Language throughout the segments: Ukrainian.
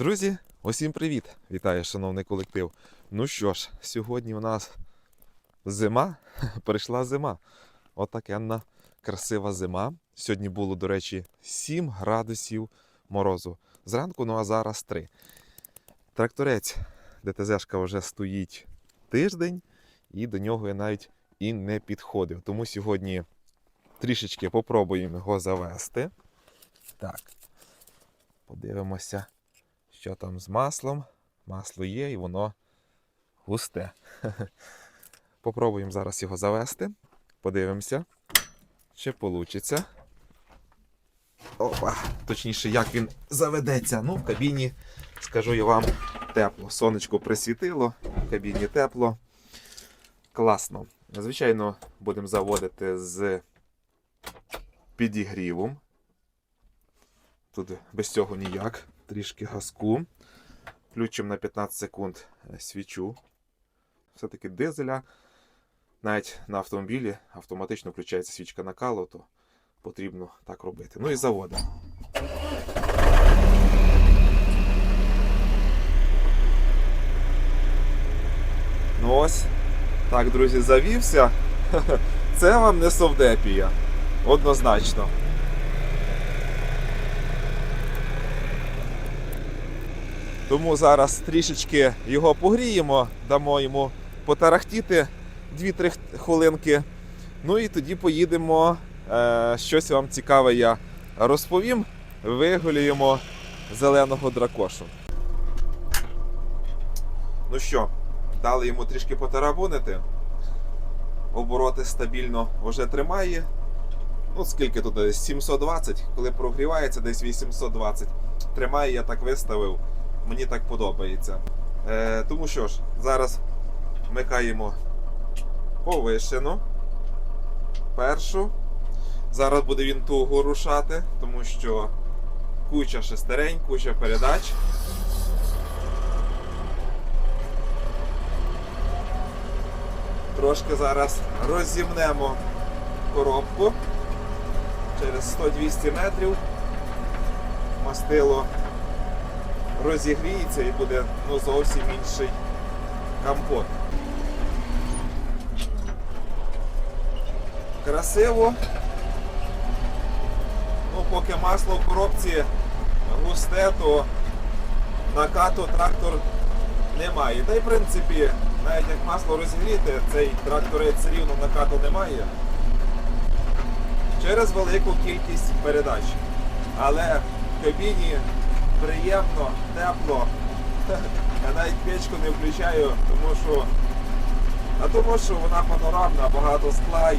Друзі, усім привіт! Вітаю, шановний колектив. Ну що ж, сьогодні у нас зима, прийшла зима. Отакенна красива зима. Сьогодні було, до речі, 7 градусів морозу. Зранку, ну а зараз 3. Тракторець ДТЗшка вже стоїть тиждень, і до нього я навіть і не підходив. Тому сьогодні трішечки попробуємо його завести. Так, подивимося що там з маслом. Масло є і воно густе. Попробуємо зараз його завести. Подивимося, чи вийде. Опа! Точніше, як він заведеться. Ну, в кабіні, скажу я вам, тепло. Сонечко присвітило, в кабіні тепло. Класно. Звичайно, будемо заводити з підігрівом. Тут без цього ніяк. Трішки газку. Включимо на 15 секунд е, свічу. Все-таки дизеля. Навіть на автомобілі автоматично включається свічка накалу, то потрібно так робити. Ну і заводимо. Ну ось. Так, друзі, завівся. Це вам не совдепія. Однозначно. Тому зараз трішечки його погріємо, дамо йому потарахтіти 2-3 хвилинки. Ну і тоді поїдемо. Е, щось вам цікаве я розповім. Вигулюємо зеленого дракошу. Ну що, дали йому трішки потарабунити. Обороти стабільно вже тримає. Ну, скільки тут десь 720, коли прогрівається, десь 820. Тримає, я так виставив. Мені так подобається. Е, тому що ж, зараз вмикаємо повишену. Першу. Зараз буде він туго рушати, тому що куча шестерень, куча передач. Трошки зараз розімнемо коробку через 100-200 метрів. Мастило розігріється і буде ну, зовсім інший компот. Красиво. Ну, поки масло в коробці густе, то накату трактор немає. Та й в принципі, навіть як масло розігріти, цей тракторець рівно накату немає. Через велику кількість передач. Але в кабіні приємно, тепло. Я навіть печку не включаю, тому що а тому що вона панорамна, багато скла і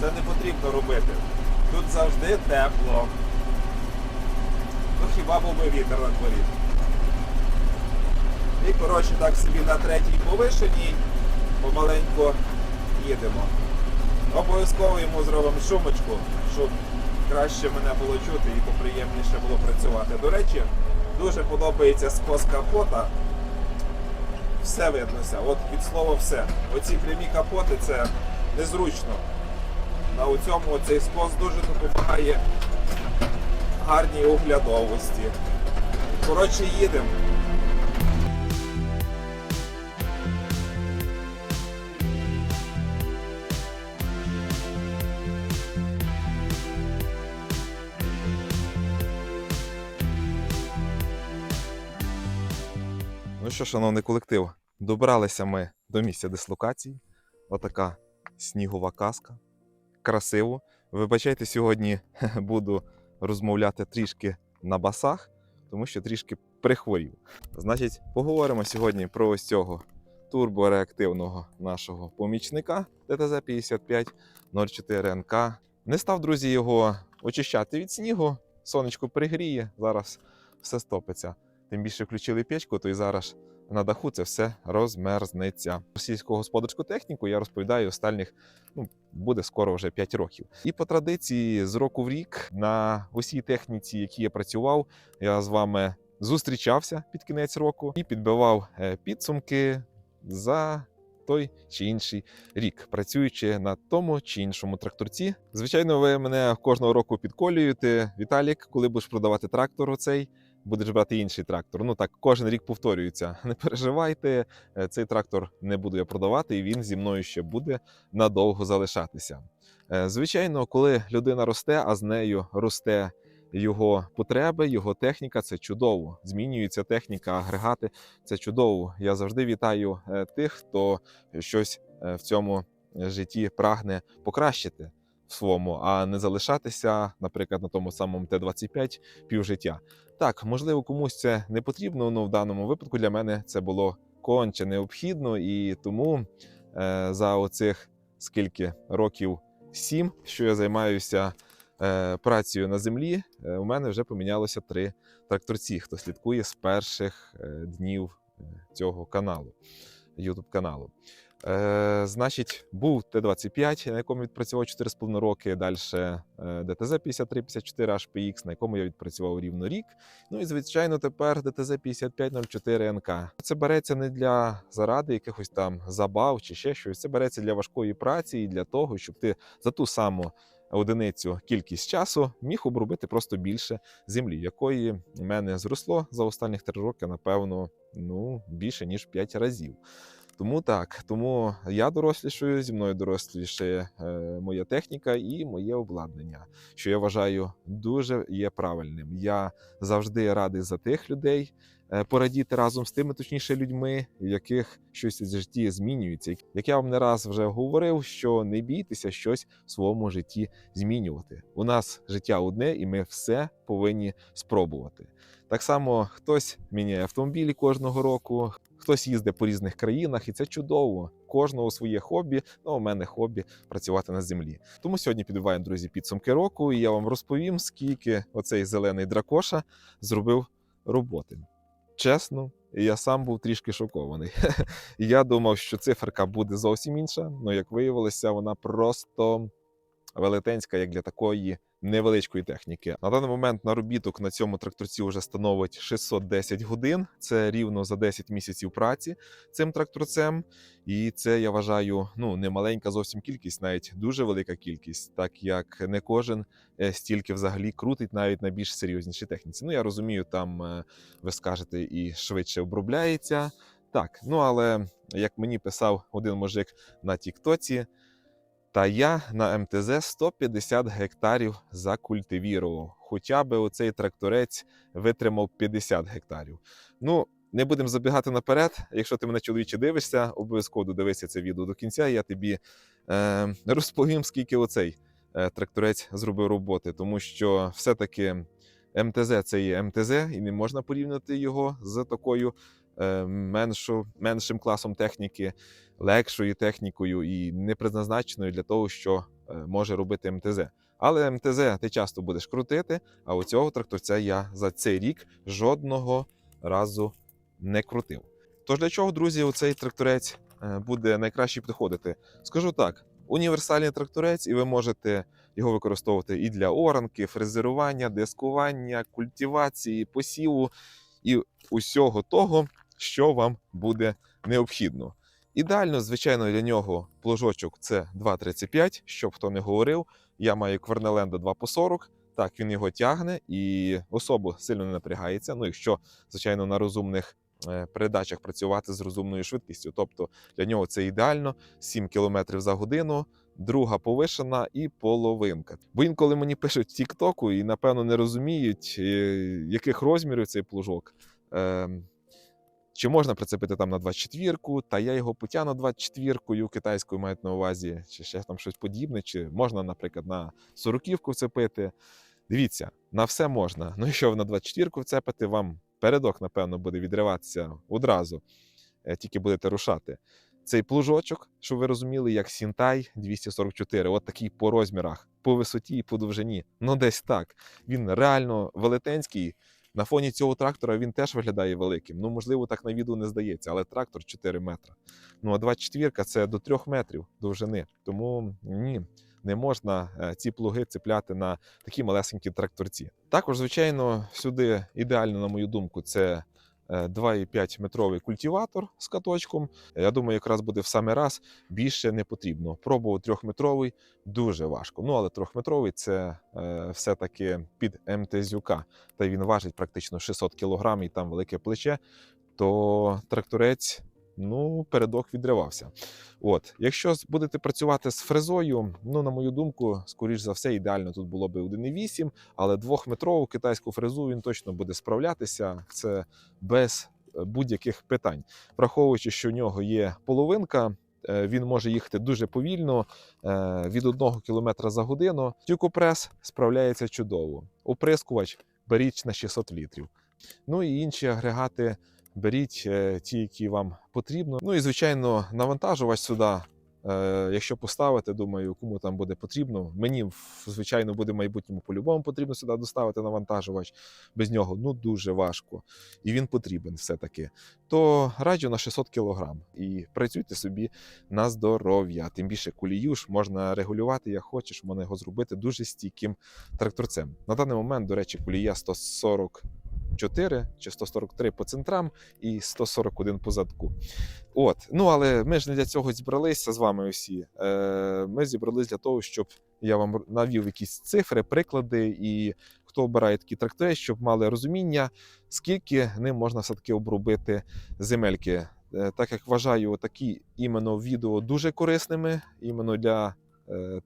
це не потрібно робити. Тут завжди тепло. Ну хіба був би вітер на дворі. І коротше так собі на третій повишеній помаленько їдемо. Обов'язково йому зробимо шумочку, щоб краще мене було чути і поприємніше було працювати. До речі, дуже подобається скос капота. Все виднося, от від слова все. Оці прямі капоти це незручно. На цьому цей скос дуже допомагає гарній оглядовості. Коротше, їдемо. Ну що, шановний колектив, добралися ми до місця дислокації. Отака снігова казка. Красиво. Вибачайте, сьогодні буду розмовляти трішки на басах, тому що трішки прихворів. Значить, поговоримо сьогодні про ось цього турбореактивного нашого помічника ДТЗ-55 04 НК. Не став, друзі, його очищати від снігу. Сонечко пригріє, зараз все стопиться. Тим більше включили печку, то і зараз на даху це все розмерзнеться. Сільськогосподарську техніку я розповідаю останніх, ну буде скоро вже 5 років. І по традиції з року в рік на усій техніці, які я працював, я з вами зустрічався під кінець року і підбивав е, підсумки за той чи інший рік, працюючи на тому чи іншому тракторці. Звичайно, ви мене кожного року підколюєте. Віталік, коли будеш продавати трактор оцей будеш брати інший трактор. Ну так, кожен рік повторюється. Не переживайте, е, цей трактор не буду я продавати, і він зі мною ще буде надовго залишатися. Е, Звичайно, коли людина росте, а з нею росте його потреби, його техніка це чудово. Змінюється техніка, агрегати це чудово. Я завжди вітаю е, тих, хто щось в цьому житті прагне покращити в своєму, а не залишатися, наприклад, на тому самому Т-25 півжиття. Так, можливо, комусь це не потрібно, але в даному випадку для мене це було конче необхідно, і тому е, за оцих скільки років сім, що я займаюся е, працею на землі, е, у мене вже помінялося три тракторці, хто слідкує з перших е, днів е, цього каналу, YouTube каналу. Е, значить, був Т-25, на якому відпрацював 4,5 роки. Далі ДТЗ 5354 HPX, на якому я відпрацював рівно рік. Ну і звичайно, тепер ДТЗ 5504 НК. Це береться не для заради якихось там забав чи ще щось. Це береться для важкої праці і для того, щоб ти за ту саму одиницю кількість часу міг обробити просто більше землі, якої в мене зросло за останніх три роки, напевно, ну більше ніж 5 разів. Тому так, тому я дорослішую, зі мною дорослішає е, моя техніка і моє обладнання, що я вважаю дуже є правильним. Я завжди радий за тих людей е, порадіти разом з тими, точніше, людьми, в яких щось в житті змінюється. Як я вам не раз вже говорив, що не бійтеся щось в своєму житті змінювати. У нас життя одне, і ми все повинні спробувати. Так само хтось міняє автомобілі кожного року, хтось їздить по різних країнах, і це чудово. Кожного своє хобі. Ну, у мене хобі працювати на землі. Тому сьогодні підбиваємо, друзі, підсумки року, і я вам розповім, скільки оцей зелений дракоша зробив роботи. Чесно, я сам був трішки шокований. Я думав, що циферка буде зовсім інша, але як виявилося, вона просто велетенська, як для такої невеличкої техніки. На даний момент наробіток на цьому тракторці вже становить 610 годин. Це рівно за 10 місяців праці цим тракторцем. І це я вважаю ну не маленька зовсім кількість, навіть дуже велика кількість, так як не кожен е, стільки взагалі крутить навіть на більш серйознішій техніці. Ну я розумію, там е, ви скажете і швидше обробляється. Так, ну але як мені писав один мужик на Тіктоці, та я на МТЗ 150 гектарів закультивірував. Хоча би оцей тракторець витримав 50 гектарів. Ну, не будемо забігати наперед. Якщо ти мене чоловіче дивишся, обов'язково додивися це відео до кінця. Я тобі е, розповім, скільки оцей е, тракторець зробив роботи, тому що все-таки МТЗ це є МТЗ, і не можна порівняти його з такою е, меншу, меншим класом техніки, легшою технікою і не предназначеною для того, що е, може робити МТЗ. Але МТЗ ти часто будеш крутити, а у цього тракторця я за цей рік жодного разу не крутив. Тож для чого, друзі, оцей тракторець е, буде найкраще підходити? Скажу так: універсальний тракторець, і ви можете його використовувати і для оранки, фрезерування, дискування, культивації, посіву і усього того, що вам буде необхідно. Ідеально, звичайно, для нього плужочок це 2,35, щоб хто не говорив. Я маю Квернеленда 2 по 40. Так, він його тягне і особо сильно не напрягається. Ну, якщо, звичайно, на розумних е, передачах працювати з розумною швидкістю. Тобто для нього це ідеально 7 км за годину, друга повишена і половинка. Бо інколи мені пишуть Тіктоку і, напевно, не розуміють, е, яких розмірів цей плужок. Ем, чи можна прицепити там на 24-ку, та я його потягну 24-кою китайською мають на увазі, чи ще там щось подібне, чи можна, наприклад, на 40-ку вцепити. Дивіться, на все можна. Ну, якщо ви на 24-ку вцепите, вам передок, напевно, буде відриватися одразу, е, тільки будете рушати. Цей плужочок, щоб ви розуміли, як Сінтай 244, от такий по розмірах, по висоті і по довжині. Ну, десь так. Він реально велетенський. На фоні цього трактора він теж виглядає великим. Ну, можливо, так на відео не здається, але трактор 4 метри. Ну а 24 це до 3 метрів довжини. Тому ні, не можна е, ці плуги цепляти на такі малесенькі тракторці. Також, звичайно, сюди ідеально, на мою думку, це 2,5 метровий культиватор з каточком. Я думаю, якраз буде в саме раз більше не потрібно. Пробував трьохметровий дуже важко. Ну але трьохметровий це е, все-таки під МТЗюка, та він важить практично 600 кг і там велике плече. То тракторець ну, передок відривався. От, якщо будете працювати з фрезою, ну на мою думку, скоріш за все, ідеально тут було би 1,8, але двохметрову китайську фрезу він точно буде справлятися. Це без е, будь-яких питань. Враховуючи, що в нього є половинка. е, Він може їхати дуже повільно е, від 1 км за годину. Тюкопрес справляється чудово. Оприскувач беріть на 600 літрів. Ну і інші агрегати беріть е, ті, які вам потрібно. Ну і звичайно, навантажувач сюди. Е, якщо поставити, думаю, кому там буде потрібно. Мені звичайно буде в майбутньому по-любому потрібно сюди доставити навантажувач. Без нього ну дуже важко, і він потрібен все-таки. То раджу на 600 кг і працюйте собі на здоров'я. Тим більше кулію ж можна регулювати як хочеш, можна його зробити дуже стійким тракторцем. На даний момент, до речі, кулія 140 4 чи 143 по центрам і 141 по задку. От, ну але ми ж не для цього зібралися з вами усі. Е, ми зібрались для того, щоб я вам навів якісь цифри, приклади, і хто обирає такі трактори, щоб мали розуміння, скільки ним можна все-таки обробити земельки. Е, так як вважаю такі іменно відео дуже корисними, іменно для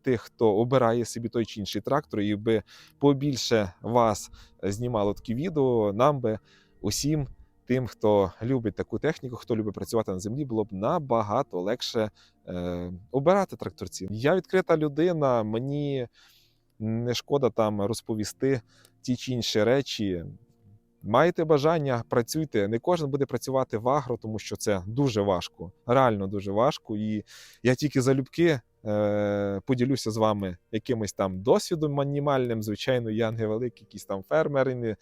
тих, хто обирає собі той чи інший трактор, і би побільше вас знімало такі відео, нам би усім тим, хто любить таку техніку, хто любить працювати на землі, було б набагато легше е, обирати тракторців. Я відкрита людина, мені не шкода там розповісти ті чи інші речі. Маєте бажання, працюйте. Не кожен буде працювати в агро, тому що це дуже важко, реально дуже важко. І я тільки залюбки е, поділюся з вами якимось там досвідом мінімальним. Звичайно, я не великий якийсь там фермер і не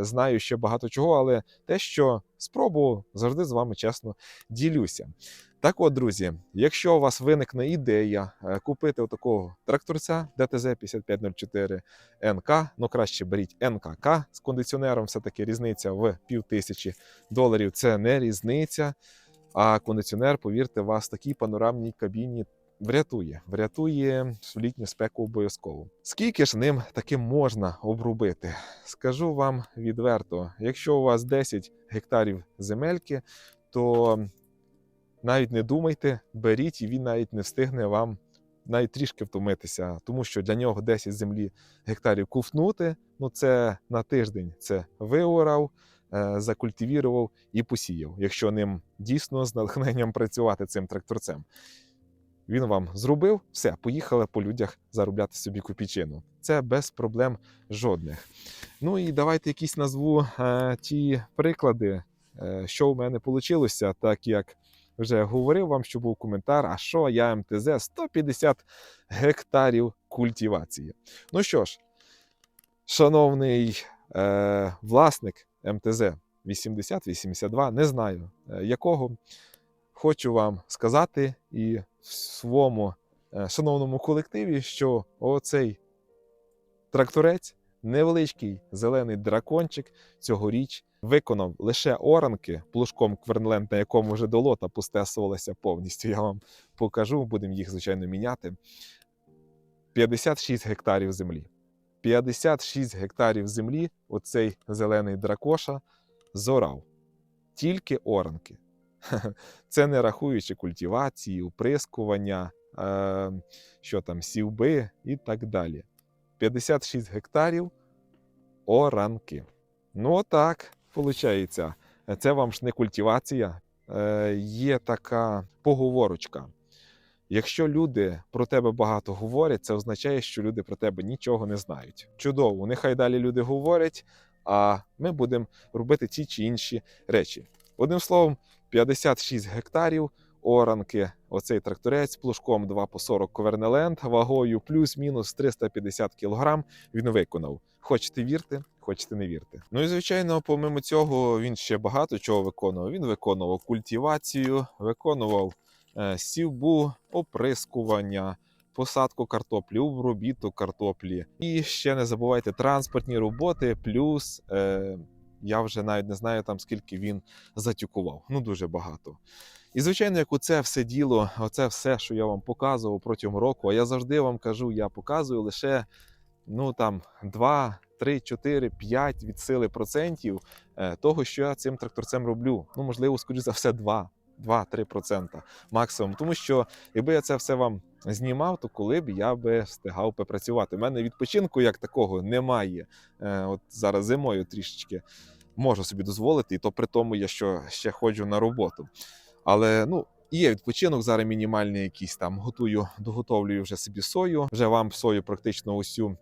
знаю ще багато чого, але те, що спробував, завжди з вами чесно ділюся. Так от, друзі, якщо у вас виникне ідея е, купити отакого тракторця ДТЗ 5504 НК, ну краще беріть НКК з кондиціонером, все-таки різниця в пів тисячі доларів. Це не різниця. А кондиціонер, повірте, вас в такій панорамній кабіні врятує. Врятує літню спеку обов'язково. Скільки ж ним таки можна обробити? Скажу вам відверто: якщо у вас 10 гектарів земельки, то навіть не думайте, беріть, і він навіть не встигне вам навіть трішки втомитися, тому що для нього 10 землі гектарів куфнути. Ну це на тиждень це виорав, е, закультивірував і посіяв, якщо ним дійсно з натхненням працювати цим тракторцем. Він вам зробив, все, поїхали по людях заробляти собі копійчину. Це без проблем жодних. Ну і давайте якісь назву е, ті приклади, е, що у мене вийшло, так як вже говорив вам, що був коментар, а що я МТЗ 150 гектарів культивації. Ну що ж, шановний е, власник МТЗ 80-82, не знаю е, якого, хочу вам сказати і в своєму е, шановному колективі, що оцей тракторець, невеличкий зелений дракончик цьогоріч виконав лише оранки плужком Квернленд, на якому вже долота пустесувалася повністю. Я вам покажу, будемо їх, звичайно, міняти. 56 гектарів землі. 56 гектарів землі оцей зелений дракоша зорав. Тільки оранки. Це не рахуючи культивації, оприскування, е, що там, сівби і так далі. 56 гектарів оранки. Ну, отак, виходить. Це вам ж не культивація. Е, є така поговорочка. Якщо люди про тебе багато говорять, це означає, що люди про тебе нічого не знають. Чудово, нехай далі люди говорять, а ми будемо робити ті чи інші речі. Одним словом, 56 гектарів оранки, оцей тракторець плужком 2 по 40 Ковернеленд, вагою плюс-мінус 350 кг він виконав. Хочете вірте, хочете не вірте. Ну і звичайно, помимо цього, він ще багато чого виконував. Він виконував культивацію, виконував е, сівбу, оприскування, посадку картоплі, обробіток картоплі. І ще не забувайте транспортні роботи, плюс е, я вже навіть не знаю там скільки він затюкував. Ну дуже багато. І звичайно, як оце все діло, оце все, що я вам показував протягом року, а я завжди вам кажу, я показую лише ну там 2, 3, 4, 5 від сили процентів е, того, що я цим тракторцем роблю. Ну, можливо, скоріш за все, 2. 2-3% максимум. Тому що якби я це все вам знімав, то коли б я би встигав попрацювати. У мене відпочинку як такого немає. Е, от зараз зимою трішечки можу собі дозволити, і то при тому, я що ще ходжу на роботу. Але ну. Є відпочинок зараз мінімальний якийсь там. Готую, доготовлюю вже собі сою. Вже вам сою практично усю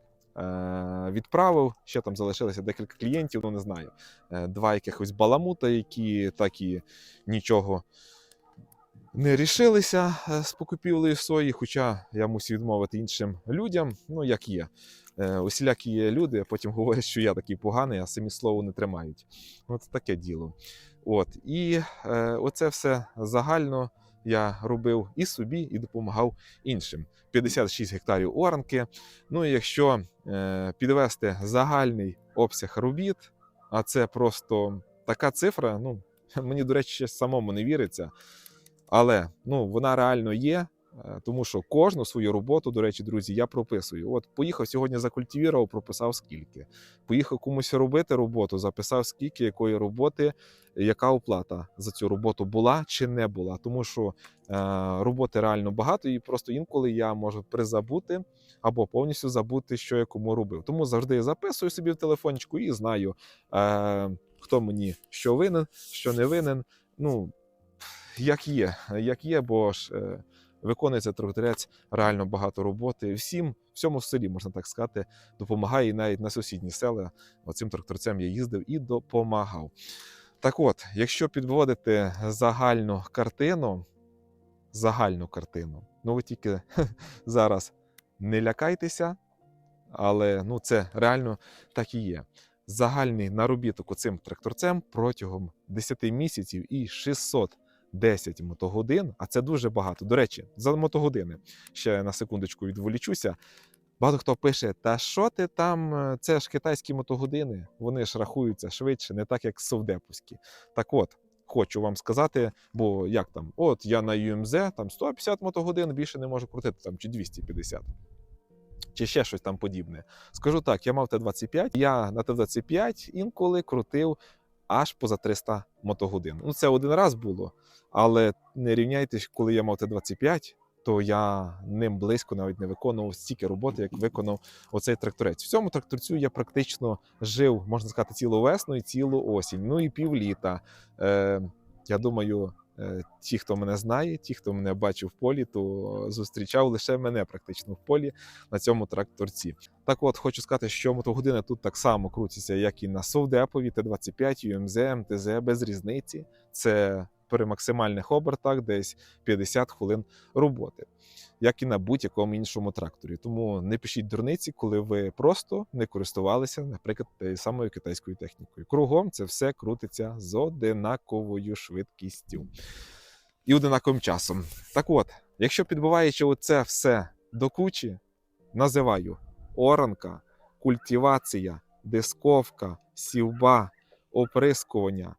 відправив. Ще там залишилося декілька клієнтів, ну не знаю. Е, два якихось баламута, які так і нічого не рішилися е, з покупівлею сої, хоча я мусив відмовити іншим людям, ну як є. Е, Усілякі є люди, а потім говорять, що я такий поганий, а самі слово не тримають. От таке діло. От. І е, оце все загально я робив і собі, і допомагав іншим. 56 гектарів оранки. Ну і якщо е, підвести загальний обсяг робіт, а це просто така цифра, ну мені, до речі, самому не віриться. Але ну, вона реально є, тому що кожну свою роботу, до речі, друзі, я прописую. От поїхав сьогодні закультивірував, прописав скільки. Поїхав комусь робити роботу, записав скільки, якої роботи, яка оплата за цю роботу була чи не була. Тому що е, роботи реально багато, і просто інколи я можу призабути або повністю забути, що я кому робив. Тому завжди я записую собі в телефончику і знаю, е, хто мені що винен, що не винен. Ну, як є, як є, бо ж е, виконується тракторець реально багато роботи. Всім, всьому селі, можна так сказати, допомагає і навіть на сусідні села. Оцим тракторцем я їздив і допомагав. Так от, якщо підводити загальну картину, загальну картину, ну ви тільки зараз не лякайтеся, але ну, це реально так і є. Загальний наробіток оцим тракторцем протягом 10 місяців і 600 10 мотогодин, а це дуже багато. До речі, за мотогодини ще на секундочку відволічуся. Багато хто пише: Та що ти там? е, Це ж китайські мотогодини, вони ж рахуються швидше, не так як совдеповські. Так от, хочу вам сказати, бо як там, от я на UMZ, там 150 мотогодин більше не можу крутити, там чи 250. Чи ще щось там подібне. Скажу так, я мав Т-25, я на Т-25 інколи крутив аж поза 300 мотогодин. Ну, це один раз було, але не рівняйтесь, коли я мав Т-25, то я ним близько навіть не виконував стільки роботи, як виконав оцей тракторець. В цьому тракторцю я практично жив, можна сказати, цілу весну і цілу осінь, ну і півліта. Е, я думаю, ті, хто мене знає, ті, хто мене бачив в полі, то зустрічав лише мене практично в полі на цьому тракторці. Так от хочу сказати, що мотогодини тут так само крутяться, як і на Совдепові, Т-25, ЮМЗ, МТЗ, без різниці. Це при максимальних обертах десь 50 хвилин роботи, як і на будь-якому іншому тракторі. Тому не пишіть дурниці, коли ви просто не користувалися, наприклад, тією самою китайською технікою. Кругом це все крутиться з одинаковою швидкістю і одинаковим часом. Так от, якщо підбиваючи оце все до кучі, називаю оранка, культивація, дисковка, сівба, оприскування.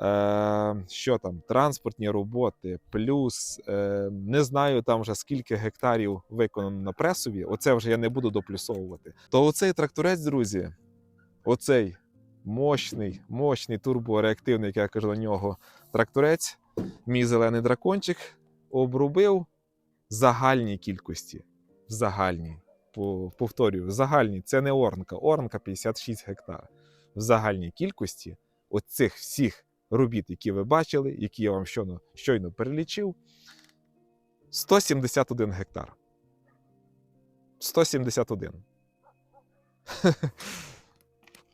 Е, що там, транспортні роботи, плюс е, не знаю там вже скільки гектарів виконано на пресові. Оце вже я не буду доплюсовувати. То оцей тракторець, друзі, оцей мощний, мощний турбореактивний, як я кажу на нього, тракторець, мій зелений дракончик, обробив загальній кількості. В загальній. Повторюю, в загальній. Це не орнка. Орнка 56 гектар. В загальній кількості оцих всіх робіт, які ви бачили, які я вам щойно, щойно перелічив, 171 гектар. 171.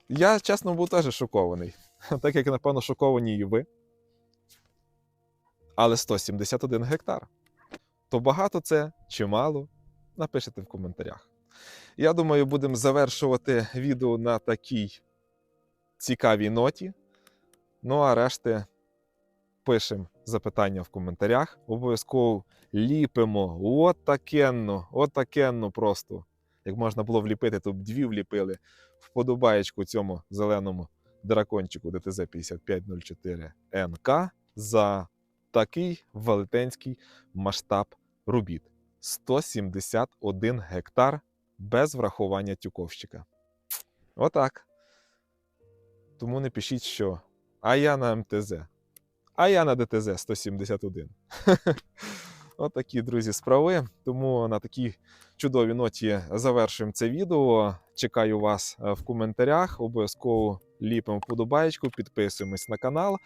Я, чесно, був теж шокований. Так як, напевно, шоковані і ви. Але 171 гектар. То багато це чи мало? Напишіть в коментарях. Я думаю, будемо завершувати відео на такій цікавій ноті. Ну, а решти пишемо запитання в коментарях. Обов'язково ліпимо. От такенно, от такенно просто. Як можна було вліпити, то б дві вліпили. Вподобаєчку цьому зеленому дракончику ДТЗ 5504 НК за такий велетенський масштаб робіт 171 гектар без врахування тюковщика. Отак. Тому не пишіть, що а я на МТЗ, а я на ДТЗ 171. Отакі, друзі, справи. Тому на такій чудовій ноті завершуємо це відео. Чекаю вас е, в коментарях. Обов'язково ліпимо вподобаєчку, підписуємось на канал.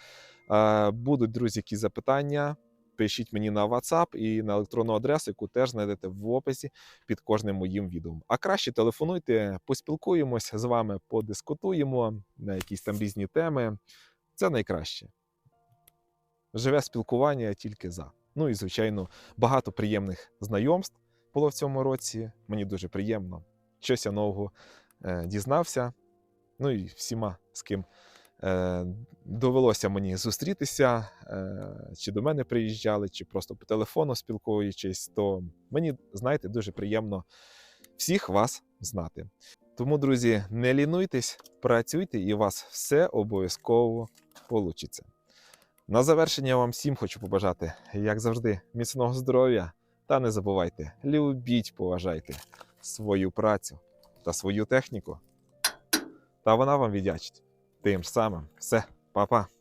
Е, Будуть, друзі, якісь запитання. Пишіть мені на WhatsApp і на електронну адресу, яку теж знайдете в описі під кожним моїм відео. А краще телефонуйте, поспілкуємось з вами, подискутуємо на якісь там різні теми. Це найкраще. Живе спілкування тільки за. Ну і, звичайно, багато приємних знайомств було в цьому році. Мені дуже приємно. Щось я нового е, дізнався. Ну і всіма, з ким е, довелося мені зустрітися, е, чи до мене приїжджали, чи просто по телефону спілкуючись, то мені, знаєте, дуже приємно всіх вас знати. Тому, друзі, не лінуйтесь, працюйте, і вас все обов'язково вийде. На завершення вам всім хочу побажати, як завжди, міцного здоров'я. Та не забувайте, любіть, поважайте свою працю та свою техніку. Та вона вам віддячить. Тим самим. Все, па-па.